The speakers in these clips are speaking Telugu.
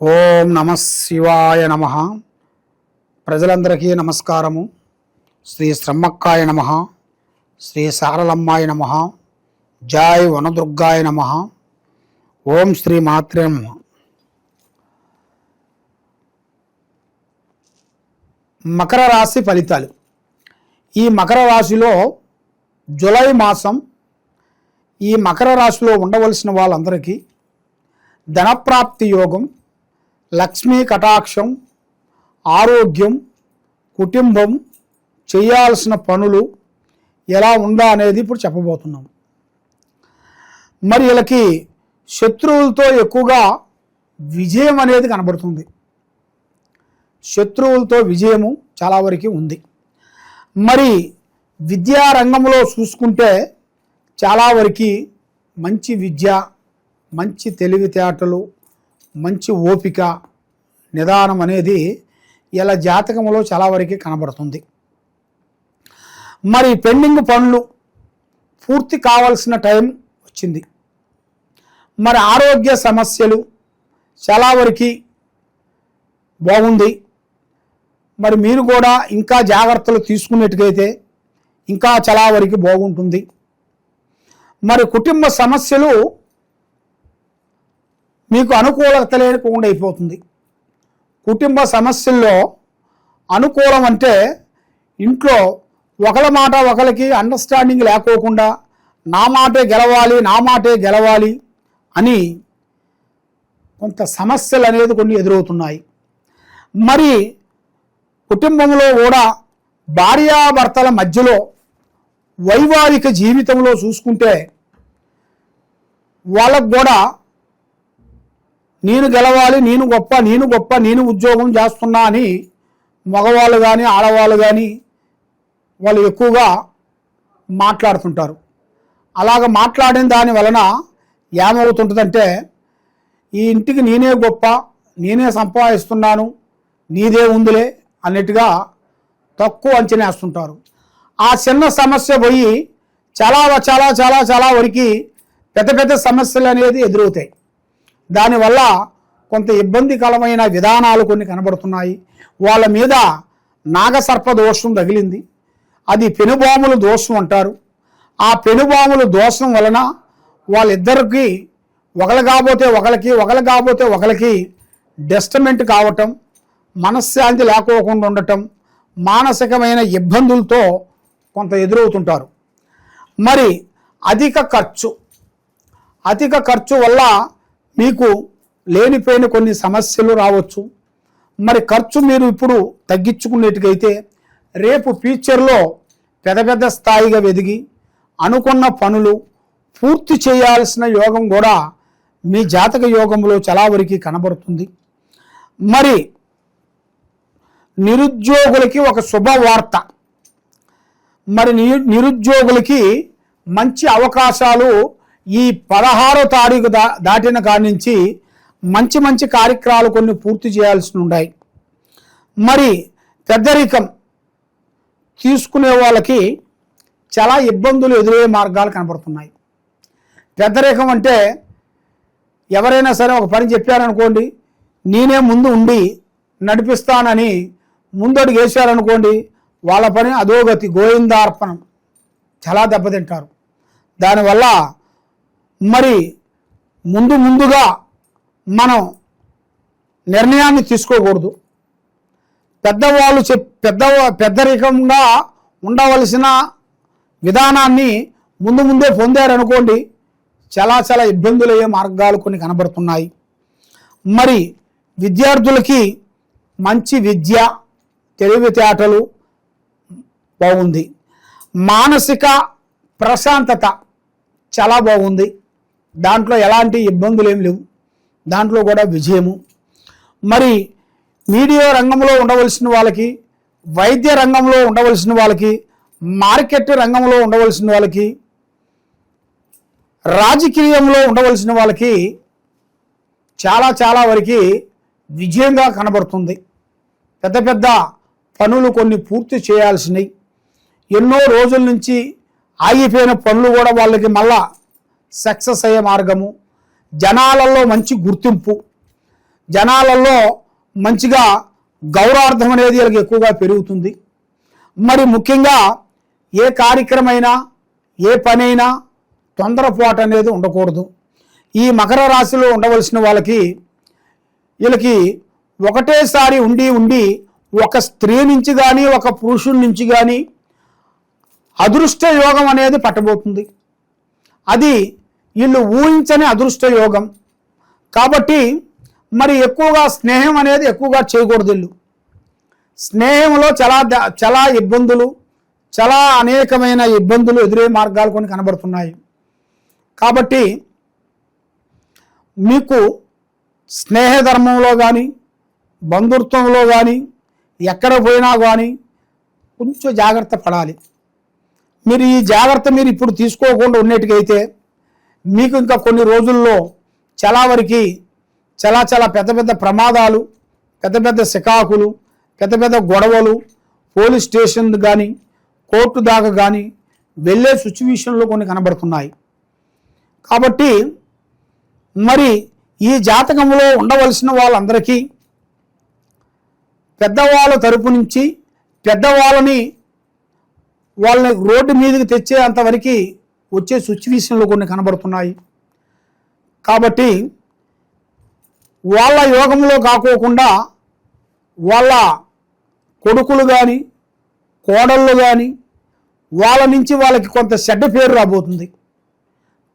ఓం నమ శివాయ నమ. ప్రజలందరికీ నమస్కారము. శ్రీ శ్రమ్మక్కాయ నమ. శ్రీ సారలమ్మాయ నమ. జాయ్ వనదుర్గాయ నమ. ఓం శ్రీ మాత్రే మకర రాశి ఫలితాలు. ఈ మకర రాశిలో జులై మాసం ఈ మకర రాశిలో ఉండవలసిన వాళ్ళందరికీ ధనప్రాప్తి యోగం లక్ష్మీ కటాక్షం ఆరోగ్యం కుటుంబం చేయాల్సిన పనులు ఎలా ఉందా అనేది ఇప్పుడు చెప్పబోతున్నాం. మరి వీళ్ళకి శత్రువులతో ఎక్కువగా విజయం అనేది కనబడుతుంది. శత్రువులతో విజయము చాలా వరకు ఉంది. మరి విద్యా రంగంలో చూసుకుంటే చాలా వరకు మంచి విద్య మంచి తెలివితేటలు మంచి ఓపిక నిదానం అనేది ఇలా జాతకంలో చాలా వరకు కనబడుతుంది. మరి పెండింగ్ పనులు పూర్తి కావాల్సిన టైం వచ్చింది. మరి ఆరోగ్య సమస్యలు చాలా వరకు బాగుంది. మరి మీరు కూడా ఇంకా జాగ్రత్తలు తీసుకున్నట్టుగైతే ఇంకా చాలా వరకు బాగుంటుంది. మరి కుటుంబ సమస్యలు మీకు అనుకూలత లేకుండా అయిపోతుంది కుటుంబ సమస్యల్లో అనుకూలం అంటే ఇంట్లో ఒకళ్ళ మాట ఒకరికి అండర్స్టాండింగ్ లేకోకుండా నా మాటే గెలవాలి నా మాటే గెలవాలి అని కొంత సమస్యలు అనేది కొన్ని ఎదురవుతున్నాయి. మరి కుటుంబంలో కూడా భార్యాభర్తల మధ్యలో వైవాహిక జీవితంలో చూసుకుంటే వాళ్ళకు కూడా నేను గెలవాలి నేను గొప్ప నేను గొప్ప నేను ఉద్యోగం చేస్తున్నా అని మగవాళ్ళు కానీ ఆడవాళ్ళు కానీ వాళ్ళు ఎక్కువగా మాట్లాడుతుంటారు. అలాగ మాట్లాడిన దాని వలన ఏమవుతుంటుందంటే ఈ ఇంటికి నేనే గొప్ప నేనే సంపాదిస్తున్నాను నీదే ఉందిలే అన్నట్టుగా తక్కువ అంచనా వేస్తుంటారు. ఆ చిన్న సమస్య పోయి చాలా చాలా చాలా చాలా వరకు పెద్ద పెద్ద సమస్యలు అనేది ఎదురవుతాయి. దానివల్ల కొంత ఇబ్బందికరమైన విధానాలు కొన్ని కనబడుతున్నాయి. వాళ్ళ మీద నాగసర్ప దోషం తగిలింది. అది పెనుబాముల దోషం అంటారు. ఆ పెనుబాముల దోషం వలన వాళ్ళిద్దరికి ఒకరు కాబోతే ఒకరికి ఒకరు కాబోతే ఒకరికి డెస్టమెంట్ కావటం మనశ్శాంతి లేకోకుండా ఉండటం మానసికమైన ఇబ్బందులతో కొంత ఎదురవుతుంటారు. మరి అధిక ఖర్చు అధిక ఖర్చు వల్ల మీకు లేనిపోయిన కొన్ని సమస్యలు రావచ్చు. మరి ఖర్చు మీరు ఇప్పుడు తగ్గించుకునేట్టుగైతే రేపు ఫ్యూచర్లో పెద్ద పెద్ద స్థాయిగా వెదిగి అనుకున్న పనులు పూర్తి చేయాల్సిన యోగం కూడా మీ జాతక యోగంలో చాలా కనబడుతుంది. మరి నిరుద్యోగులకి ఒక శుభవార్త. మరి నిరుద్యోగులకి మంచి అవకాశాలు ఈ పదహారో తారీఖు దా దాటిన కాడి నుంచి మంచి మంచి కార్యక్రమాలు కొన్ని పూర్తి చేయాల్సి ఉన్నాయి. మరి పెద్దరికం తీసుకునే వాళ్ళకి చాలా ఇబ్బందులు ఎదురయ్యే మార్గాలు కనబడుతున్నాయి. పెద్దరికం అంటే ఎవరైనా సరే ఒక పని చెప్పారనుకోండి నేనే ముందు ఉండి నడిపిస్తానని ముందడుగు వేశారనుకోండి వాళ్ళ పని అధోగతి గోవిందార్పణం. చాలా దెబ్బతింటారు. దానివల్ల మరి ముందు ముందుగా మనం నిర్ణయాన్ని తీసుకోకూడదు. పెద్దవాళ్ళు చెప్ పెద్ద పెద్దరికంగా ఉండవలసిన విధానాన్ని ముందు ముందే పొందారనుకోండి చాలా చాలా ఇబ్బందులు అయ్యే మార్గాలు కొన్ని కనబడుతున్నాయి. మరి విద్యార్థులకి మంచి విద్య తెలివితేటలు బాగుంది. మానసిక ప్రశాంతత చాలా బాగుంది. దాంట్లో ఎలాంటి ఇబ్బందులు ఏమి లేవు. దాంట్లో కూడా విజయము. మరి మీడియా రంగంలో ఉండవలసిన వాళ్ళకి వైద్య రంగంలో ఉండవలసిన వాళ్ళకి మార్కెట్ రంగంలో ఉండవలసిన వాళ్ళకి రాజకీయంలో ఉండవలసిన వాళ్ళకి చాలా చాలా వరకు విజయంగా కనబడుతుంది. పెద్ద పెద్ద పనులు కొన్ని పూర్తి చేయాల్సినవి ఎన్నో రోజుల నుంచి ఆగిపోయిన పనులు కూడా వాళ్ళకి మళ్ళా సక్సెస్ అయ్యే మార్గము. జనాలలో మంచి గుర్తింపు. జనాలలో మంచిగా గౌరవార్థం అనేది వీళ్ళకి ఎక్కువగా పెరుగుతుంది. మరి ముఖ్యంగా ఏ కార్యక్రమైనా ఏ పనైనా తొందరపాటు అనేది ఉండకూడదు. ఈ మకర రాశిలో ఉండవలసిన వాళ్ళకి వీళ్ళకి ఒకటేసారి ఉండి ఉండి ఒక స్త్రీ నుంచి కానీ ఒక పురుషుడి నుంచి కానీ అదృష్ట యోగం అనేది పట్టబోతుంది. అది వీళ్ళు ఊహించని అదృష్ట యోగం. కాబట్టి మరి ఎక్కువగా స్నేహం అనేది ఎక్కువగా చేయకూడదు వీళ్ళు స్నేహంలో చాలా చాలా ఇబ్బందులు చాలా అనేకమైన ఇబ్బందులు ఎదురే మార్గాలు కొన్ని కనబడుతున్నాయి. కాబట్టి మీకు స్నేహధర్మంలో కానీ బంధుత్వంలో కానీ ఎక్కడ పోయినా కానీ కొంచెం జాగ్రత్త పడాలి. మీరు ఈ జాగ్రత్త మీరు ఇప్పుడు తీసుకోకుండా ఉన్నట్టుకైతే మీకు ఇంకా కొన్ని రోజుల్లో చాలా వరకు చాలా చాలా పెద్ద పెద్ద ప్రమాదాలు పెద్ద పెద్ద సికాకులు పెద్ద పెద్ద గొడవలు పోలీస్ స్టేషన్ కానీ కోర్టు దాకా కానీ వెళ్ళే సిచ్యువేషన్లో కొన్ని కనబడుతున్నాయి. కాబట్టి మరి ఈ జాతకంలో ఉండవలసిన వాళ్ళందరికీ పెద్దవాళ్ళ తరపు నుంచి పెద్దవాళ్ళని వాళ్ళని రోడ్డు మీదకి తెచ్చే అంతవరకు వచ్చే సిచ్యువేషన్లు కొన్ని కనబడుతున్నాయి. కాబట్టి వాళ్ళ యోగంలో కాకోకుండా వాళ్ళ కొడుకులు కానీ కోడళ్ళు కానీ వాళ్ళ నుంచి వాళ్ళకి కొంత చెడ్డ పేరు రాబోతుంది.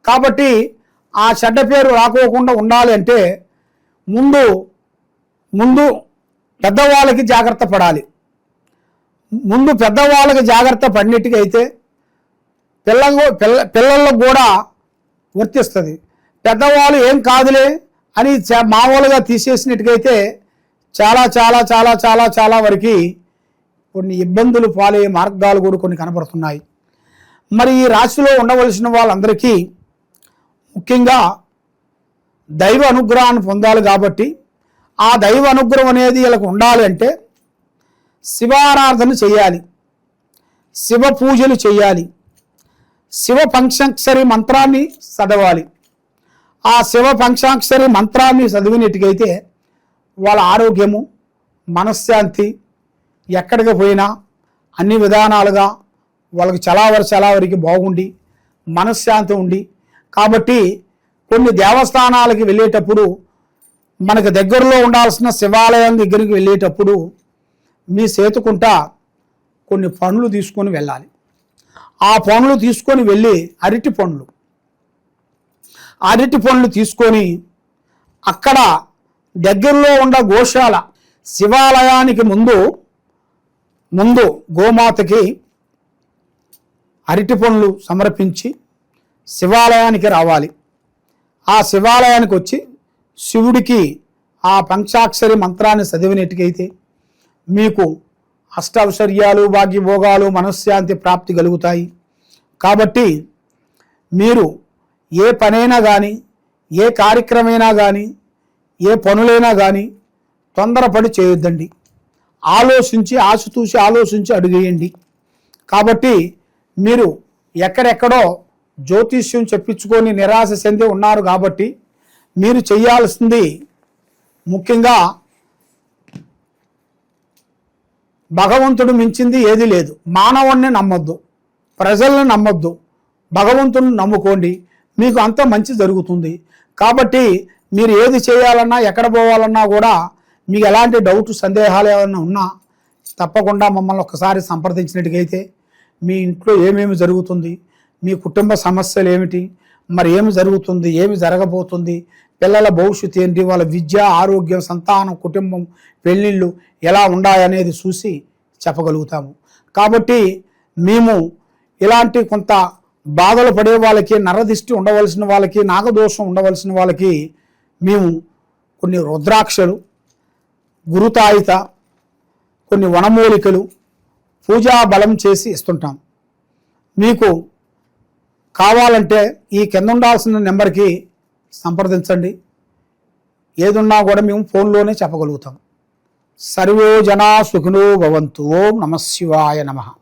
కాబట్టి ఆ చెడ్డ పేరు రాకోకుండా ఉండాలి అంటే ముందు ముందు పెద్దవాళ్ళకి జాగ్రత్త పడాలి. ముందు పెద్దవాళ్ళకి జాగ్రత్త పడినట్టుగా అయితే పిల్ల పిల్ల పిల్లలకు కూడా వర్తిస్తుంది. పెద్దవాళ్ళు ఏం కాదులే అని మామూలుగా తీసేసినట్టుగైతే చాలా చాలా చాలా చాలా చాలా వరకు కొన్ని ఇబ్బందులు పాలయ్యే మార్గాలు కూడా కొన్ని కనబడుతున్నాయి. మరి ఈ రాశిలో ఉండవలసిన వాళ్ళందరికీ ముఖ్యంగా దైవ అనుగ్రహాన్ని పొందాలి కాబట్టి ఆ దైవ అనుగ్రహం అనేది వీళ్ళకు ఉండాలి అంటే శివారాధన చేయాలి. శివ పూజలు చేయాలి. శివ పంక్షాక్షరి మంత్రాన్ని చదవాలి. ఆ శివ పంక్షాక్షరి మంత్రాన్ని చదివినట్టుకైతే వాళ్ళ ఆరోగ్యము మనశ్శాంతి ఎక్కడికి పోయినా అన్ని విధానాలుగా వాళ్ళకి చలావరి చలావరికి బాగుండి మనశ్శాంతి ఉండి. కాబట్టి కొన్ని దేవస్థానాలకి వెళ్ళేటప్పుడు మనకు దగ్గరలో ఉండాల్సిన శివాలయం దగ్గరికి వెళ్ళేటప్పుడు మీ సేతుకుంటా కొన్ని పనులు తీసుకొని వెళ్ళాలి. ఆ పనులు తీసుకొని వెళ్ళి అరటి పండ్లు. అరటి పండ్లు తీసుకొని అక్కడ దగ్గరలో ఉన్న గోశాల శివాలయానికి ముందు ముందు గోమాతకి అరటి పండ్లు సమర్పించి శివాలయానికి రావాలి. ఆ శివాలయానికి వచ్చి శివుడికి ఆ పంచాక్షరి మంత్రాన్ని చదివినట్టుకైతే మీకు అష్టౌశ్వర్యాలు భాగ్యభోగాలు మనశ్శాంతి ప్రాప్తి కలుగుతాయి. కాబట్టి మీరు ఏ పనైనా కానీ ఏ కార్యక్రమైనా కానీ ఏ పనులైనా కానీ తొందరపడి చేయొద్దండి. ఆలోచించి ఆశతూసి ఆలోచించి అడుగేయండి. కాబట్టి మీరు ఎక్కడెక్కడో జ్యోతిష్యం చెప్పించుకొని నిరాశ చెంది ఉన్నారు కాబట్టి మీరు చేయాల్సింది ముఖ్యంగా భగవంతుడు మించింది ఏది లేదు. మానవుణ్ణి నమ్మొద్దు. ప్రజల్ని నమ్మొద్దు. భగవంతుని నమ్ముకోండి. మీకు అంత మంచి జరుగుతుంది. కాబట్టి మీరు ఏది చేయాలన్నా ఎక్కడ పోవాలన్నా కూడా మీకు ఎలాంటి డౌట్ సందేహాలు ఏమైనా ఉన్నా తప్పకుండా మమ్మల్ని ఒకసారి సంప్రదించినట్టుగైతే మీ ఇంట్లో ఏమేమి జరుగుతుంది మీ కుటుంబ సమస్యలు ఏమిటి మరి ఏమి జరుగుతుంది ఏమి జరగబోతుంది పిల్లల భవిష్యత్తు ఏంటి? వాళ్ళ విద్య ఆరోగ్యం సంతానం కుటుంబం పెళ్ళిళ్ళు ఎలా ఉండాలనేది చూసి చెప్పగలుగుతాము. కాబట్టి మేము ఇలాంటి కొంత బాధలు పడే వాళ్ళకి నరదిష్టి ఉండవలసిన వాళ్ళకి నాగదోషం ఉండవలసిన వాళ్ళకి మేము కొన్ని రుద్రాక్షలు గురుతాయిత కొన్ని వనమూలికలు పూజా బలం చేసి ఇస్తుంటాం. మీకు కావాలంటే ఈ కింద ఉండాల్సిన నెంబర్కి సంప్రదించండి. ఏదున్నా కూడా మేము ఫోన్లోనే చెప్పగలుగుతాం. సర్వే జనా సుఖినో భవంతు. ఓం నమ శివాయ నమః.